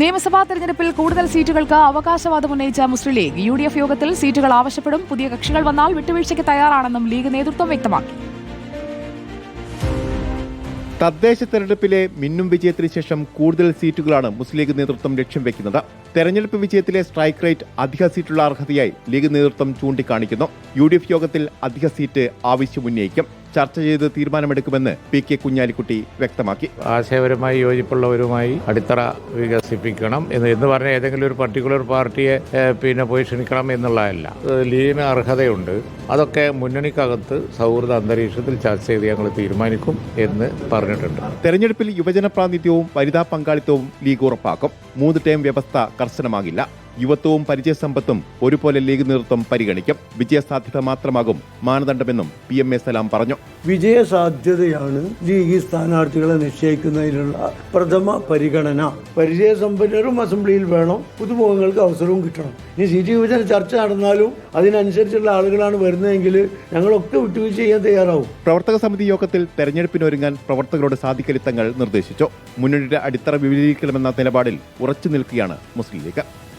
നിയമസഭാ തെരഞ്ഞെടുപ്പിൽ കൂടുതൽ സീറ്റുകൾക്ക് അവകാശവാദം ഉന്നയിച്ച Muslim League U D F യോഗത്തിൽ സീറ്റുകൾ ആവശ്യപ്പെടും. പുതിയ കക്ഷികൾ വന്നാൽ വിട്ടുവീഴ്ചയ്ക്ക് തയ്യാറാണെന്നും ലീഗ് നേതൃത്വം വ്യക്തമാക്കി. തദ്ദേശ തെരഞ്ഞെടുപ്പിലെ മിന്നും വിജയത്തിന് ശേഷം കൂടുതൽ സീറ്റുകളാണ് മുസ്ലിം ലീഗ് നേതൃത്വം ലക്ഷ്യം വെക്കുന്നത്. തെരഞ്ഞെടുപ്പ് വിജയത്തിലെ സ്ട്രൈക്ക് റേറ്റ് അധിക സീറ്റുള്ള അർഹതയായി ലീഗ് നേതൃത്വം ചൂണ്ടിക്കാണിക്കുന്നു. യു യോഗത്തിൽ അധിക സീറ്റ് ആവശ്യമുന്നയിക്കും ചർച്ച ചെയ്ത് തീരുമാനമെടുക്കുമെന്ന് പി കെ കുഞ്ഞാലിക്കുട്ടി വ്യക്തമാക്കി. ആശയപരമായി യോജിപ്പുള്ളവരുമായി അടിത്തറ വികസിപ്പിക്കണം എന്ന് എന്ന് പറഞ്ഞ ഏതെങ്കിലും ഒരു പർട്ടിക്കുലർ പാർട്ടിയെ പിന്നെ പോയി ക്ഷണിക്കണം എന്നുള്ളതല്ല. ലീന ലീഗിന് അർഹതയുണ്ട്. അതൊക്കെ മുന്നണിക്കകത്ത് സൗഹൃദ അന്തരീക്ഷത്തിൽ ചർച്ച ചെയ്ത് ഞങ്ങൾ തീരുമാനിക്കും എന്ന് പറഞ്ഞിട്ടുണ്ട്. തെരഞ്ഞെടുപ്പിൽ യുവജന പ്രാതിനിധ്യവും വനിതാ പങ്കാളിത്തവും ലീഗ് ഉറപ്പാക്കും. മൂന്ന് ടേം വ്യവസ്ഥ കർശനമാകില്ല. യുവത്വവും പരിചയസമ്പത്തും ഒരുപോലെ ലീഗ് നേതൃത്വം പരിഗണിക്കും. വിജയസാധ്യത മാത്രമാകും മാനദണ്ഡമെന്നും പി എം എ സലാം പറഞ്ഞു. വിജയസാധ്യതയാണ് ലീഗ് സ്ഥാനാർത്ഥികളെ നിശ്ചയിക്കുന്നതിനുള്ള പ്രഥമ പരിഗണന. പരിചയസമ്പന്നരും അസംബ്ലിയിൽ വേണം. പുതുമുഖങ്ങൾക്ക് അവസരവും കിട്ടണം. ഇനി സീറ്റ് വിഭജന ചർച്ച നടന്നാലും അതിനനുസരിച്ചുള്ള ആളുകളാണ് വരുന്നതെങ്കിൽ ഞങ്ങളൊക്കെ വിട്ടുവീഴ്ച ചെയ്യാൻ തയ്യാറാവും. പ്രവർത്തക സമിതി യോഗത്തിൽ തെരഞ്ഞെടുപ്പിനൊരുങ്ങാൻ പ്രവർത്തകരോട് സാധിക്കരുത്തങ്ങൾ തങ്ങൾ നിർദ്ദേശിച്ചു. മുന്നണിയുടെ അടിത്തറ വിപുലീകരിക്കണമെന്ന നിലപാടിൽ ഉറച്ചു നിൽക്കുകയാണ് മുസ്ലിം ലീഗ്.